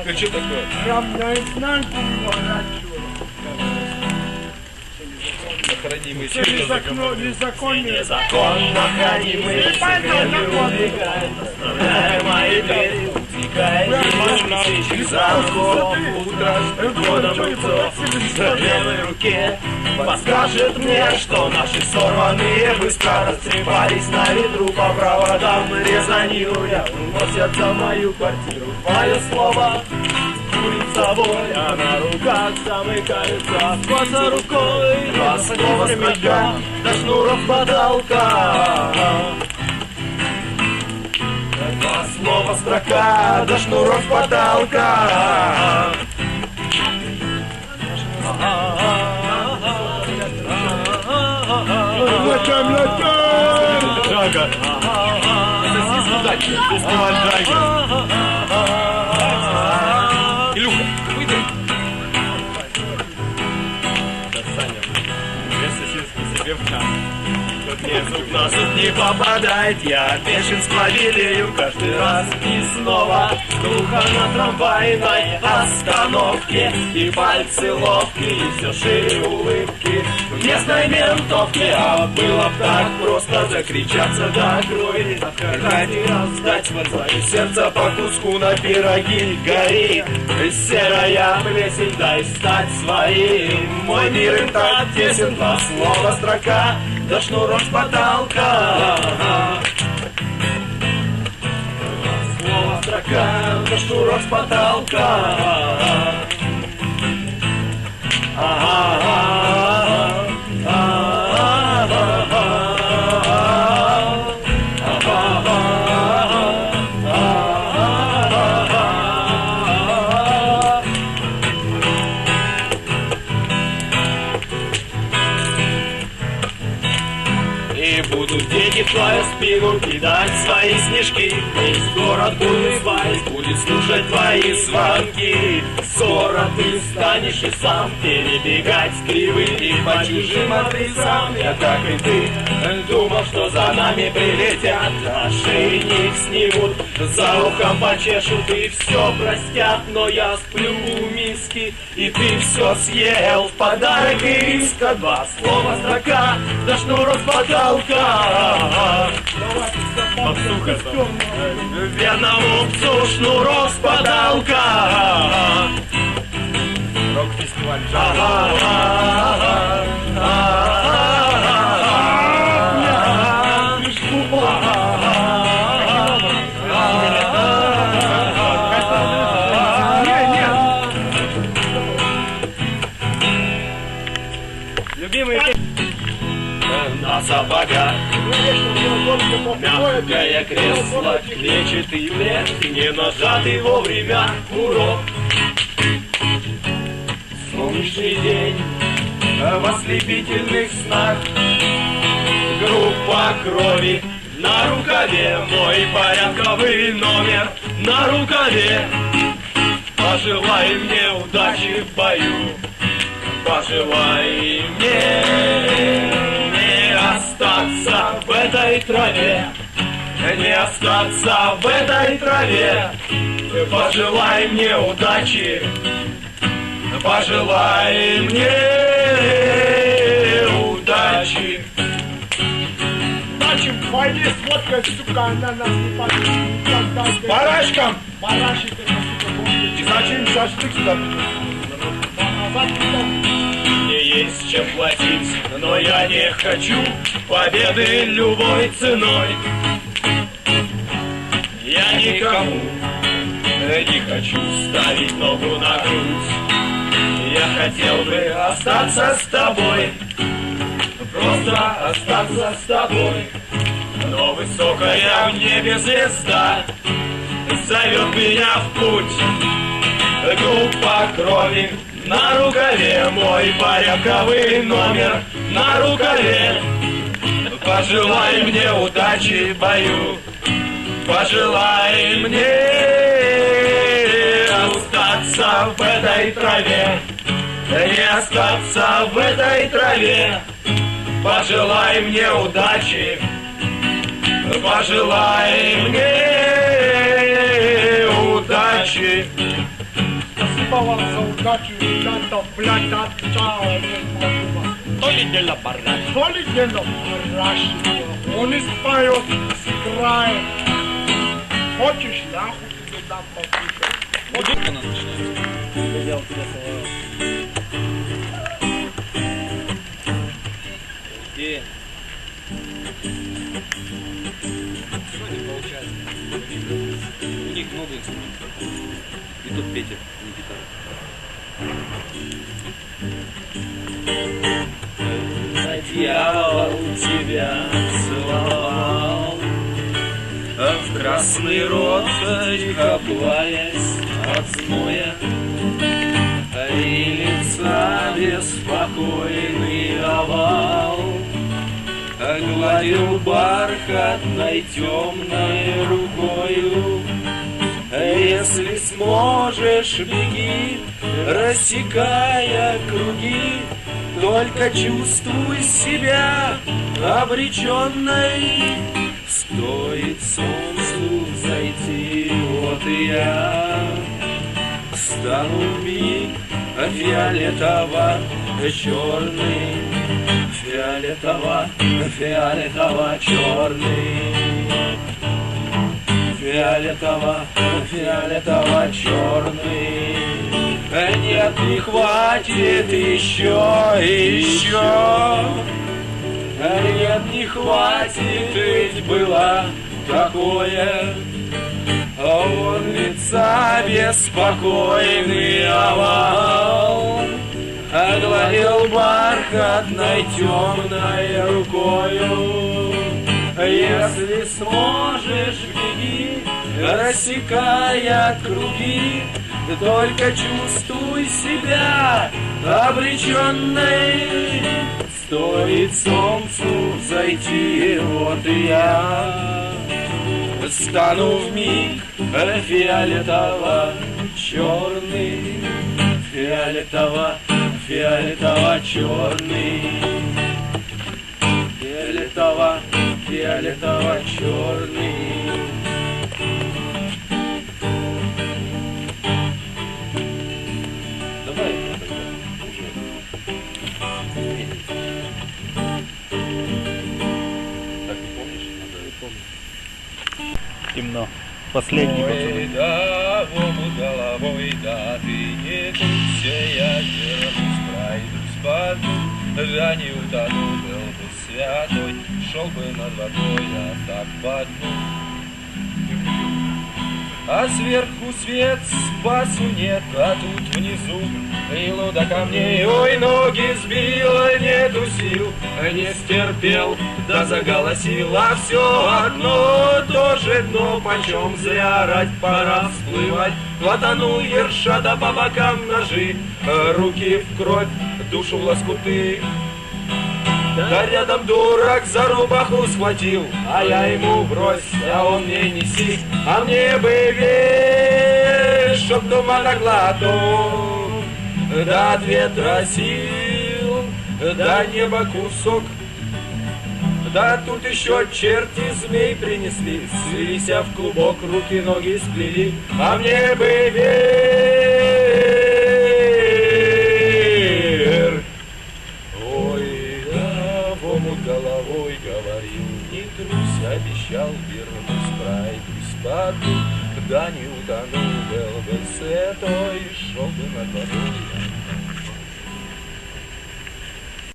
Что такое? Наизнанку выворачиваю. Охранимый Все незаконно, незаконные. Незаконно хранимые убегают, оставляя мои двери, утекая тысячи замков. Утро с годом лицо в левой руке подскажет мне, что наши сорванные быстро растрепались. На ветру по проводам, резонируя, уносятся в мою квартиру. Мое слово Курит собой, а на руках замыкаются. Хватся рукой, два слова строка До шнуров потолка Два слова строка До шнуров потолка Летим, летим! Джага. Фестиваль Джага. Мне зуб На зуб не попадает, я бешенство белею каждый раз. И снова духа на трамвайной остановке И пальцы ловкие, и все шире улыбки. В местной ментовке, а было б так просто Закричаться до крови, отказать и раздать Свое сердце по куску на пироги. Гори, серая плесень, дай стать своим. Мой мир им так тесен, два слова строка do sznurą szpatalka. Słowa straka do sznurą szpatalka. Спину кидать свои снежки. Весь город будет звать, будет слушать твои звонки. Скоро ты станешь и сам перебегать с кривыми по чужим адресам. Я так и ты думал, что за нами прилетят Ошейник снимут, за ухом почешут и все простят. Но я сплю у миски, и ты все съел. В подарок и риска два слова строка до шнуров потолка. Попсуха. Верному псу шнуров с потолка Рок-фестиваль. Любимые На сапогах Мягкое кресло, клетчатый плед Не нажатый вовремя урок Солнечный день в ослепительных снах. Группа крови на рукаве Мой порядковый номер на рукаве. Пожелай мне удачи в бою Пожелай мне не остаться в этой траве Не остаться в этой траве. Пожелай мне удачи Пожелай мне удачи Значит, в войне с водкой, сука, она нас не подпустит. Барашкам! Барашек, это, сука, помнит. И зачем шашлык туда. Мне есть чем платить, но я не хочу победы любой ценой. Я никому не хочу ставить ногу на грудь. Я хотел бы остаться с тобой, просто остаться с тобой. Но высокая в небе звезда зовет меня в путь. Группа крови на рукаве, мой порядковый номер на рукаве. Пожелай мне удачи в бою, пожелай мне остаться в этой траве, не остаться в этой траве. Пожелай мне удачи, пожелай мне удачи. Спасибо вам за удачу, ребята, блядь, отчаянно спасибо. То ли дело бараш. То ли дело параши. Он и споет, сыграет. Хочешь, нахуй тебе дам послушать? Где? Них много инструментов. И тут Петя, не гитара. Дьявол тебя целовал а В красный рот тихо плаясь от зноя И лица беспокойный овал Гладил бархатной темной рукою Если сможешь, беги, рассекая круги. Только чувствуй себя обреченной Стоит солнцу зайти, вот и я. Стану миг фиолетово-черный Фиолетово, фиолетово-черный Фиолетово, фиолетово-черный Нет, не хватит еще, еще Нет, не хватит, ведь было такое. А он лица беспокойный овал. Огладил бархатной темной рукою Если сможешь, беги, рассекая круги Только чувствуй себя обреченной Стоит солнцу зайти, вот и я. Стану в миг фиолетово-черный Фиолетово, фиолетово-черный Фиолетово, фиолетово-черный Давай уже Так не помнишь? Надо не помню. Темно. Последний Ой, да, в омут головой, да, ты не куйся, я вернусь, пройдусь по дну, да не утону, был святой, шел бы над водой, а так по дну. А сверху свет, спасу нет, а тут внизу Илу до камней, ой, ноги сбила, нету сил Не стерпел, да заголосил, а все одно Тоже дно, почем зря рать, пора всплывать. Хватанул ерша, да по бокам ножи Руки в кровь, душу в лоскуты да рядом дурак за рубаху схватил, а я ему брось, а он мне неси, а мне бы вещь, чтоб тумана глоток, да от ветра сил, да неба кусок. Да тут еще черти змей принесли, слились в клубок, руки, ноги сплели, а мне бы вверх. Обещал, вернусь, пройдусь по дну, да не утонул, был бы святой, шел бы над водой,